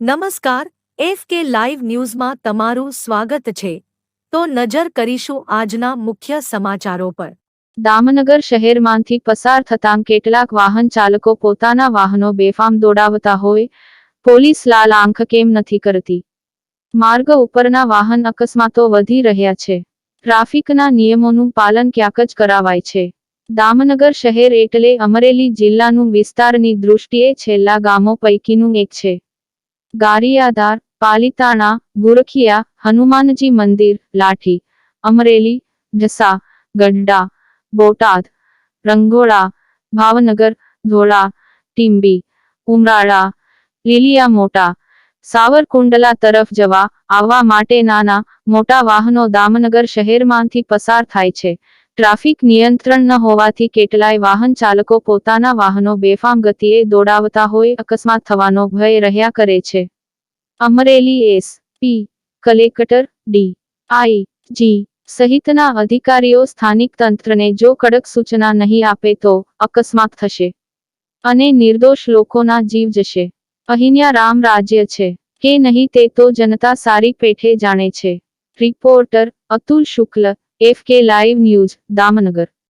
નમસ્કાર, F K live ન્યૂઝમાં તમારું સ્વાગત છે. તો નજર કરીશું આજના મુખ્ય સમાચારો પર. દામનગર શહેરમાંથી પસાર થતાં કેટલાક વાહન ચાલકો પોતાના વાહનો બેફામ દોડાવતા હોય, પોલીસ લાલ આંખ કેમ નથી કરતી? માર્ગ ઉપરના વાહન અકસ્માતો વધી રહ્યા છે. ટ્રાફિકના નિયમોનું પાલન ક્યાંક જ કરાવાય છે. દામનગર શહેર એટલે અમરેલી જિલ્લાનું વિસ્તારની દૃષ્ટિએ છેલ્લા ગામો પૈકીનું એક છે. ગારિયાધાર, પાલિતાણા, ગુરખિયા, હનુમાનજી મંદિર, લાઠી, અમરેલી ઢસા ગઢડા, બોટાદ, રંગોળા, ભાવનગર, ધોળા, ટીંબી, ઉમરાળા લીલિયા મોટા સાવરકુંડલા તરફ જવા આવવા માટે નાના મોટા વાહનો દામનગર શહેરમાંથી પસાર થાય છે. ટ્રાફિક નિયંત્રણ ન હોવાથી કેટલાય વાહન ચાલકો પોતાના વાહનો બેફામ ગતિએ દોડાવતા હોય, અકસ્માત થવાનો ભય રહ્યા કરે છે. Amreli S. P. Collector, D. I. G. સહિતના અધિકારીઓ સ્થાનિક તંત્રને જો કડક સૂચના નહીં આપે તો અકસ્માત થશે. અને નિર્દોષ લોકોના જીવ જશે. અહીંયા રામ રાજ્ય છે. કે નહીં તે તો જનતા સારી પેઠે જાણે છે. Reporter Atul Shukla F K live news Damnagar.